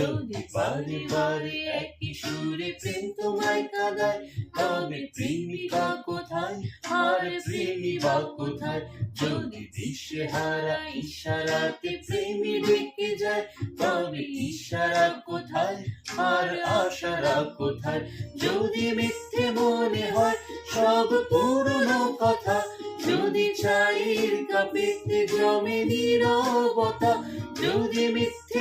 যদি বারে বারে একই সুরে প্রেম তোমায় কাঁদায়, তবে প্রেমিকা কোথায়? আর প্রেমিকা কোথায়? যদি দিশে হারা ইশারাতে প্রেমী ডেকে যায়, তবে ইশারা কোথায়? আর আশারা কোথায়? যদি মিথ্যে মনে হয়, সব পুরনো কথা। যদি চায়ের কাপেতে জমে নীরবতা। যদি মিথ্যে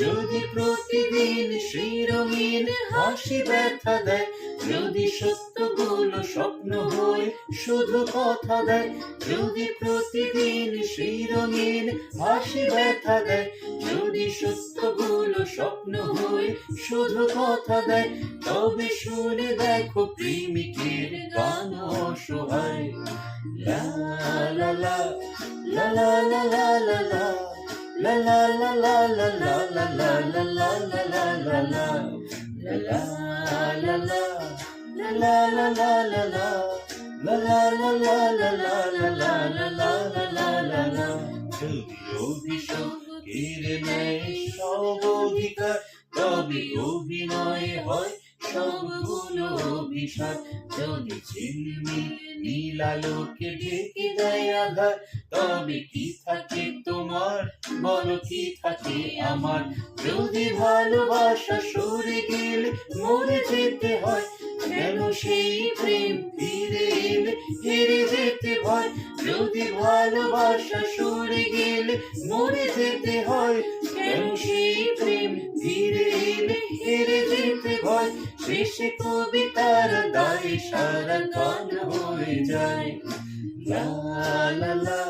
যদি প্রতিদিন রঙিন হাসি ব্যথা দেয়, যদি সত্যগুলো স্বপ্ন হয় শুধু কথা দেয়, যদি প্রতিদিন রঙিন হাসি ব্যথা দেয়, যদি সত্যগুলো স্বপ্ন হয় শুধু কথা দেয়, তবে শুনে দেখো প্রেমিকের গান অসহায়। লা লা লা লা লা লা লা লা। La la la la la la la la la la la la la la La la la la La la la la la la La la la la la la la la la la la la la la যদি অভিশোক কেড়ে নেয় সব অধিকার তবে অভিনয় হয় সবগুলো অভিশাপ যদি ঝিলমিল নীলালোকে ঢেকে দেয় আধার তবে কি থাকে তোমার? বলো কি থাকে আমার? যদি ভালোবাসা সরে গেলে মরে যেতে হয় কেন সেই প্রেম ফিরে এলে, হেরে যেতে হয়। যদি ভালোবাসা সরে গেলে মরে যেতে হয় কেন সেই প্রেম ফিরে এলে, হেরে যেতে হয়। শেষে কবিতার দায় সারা গান হয়ে যায়। লা লা লা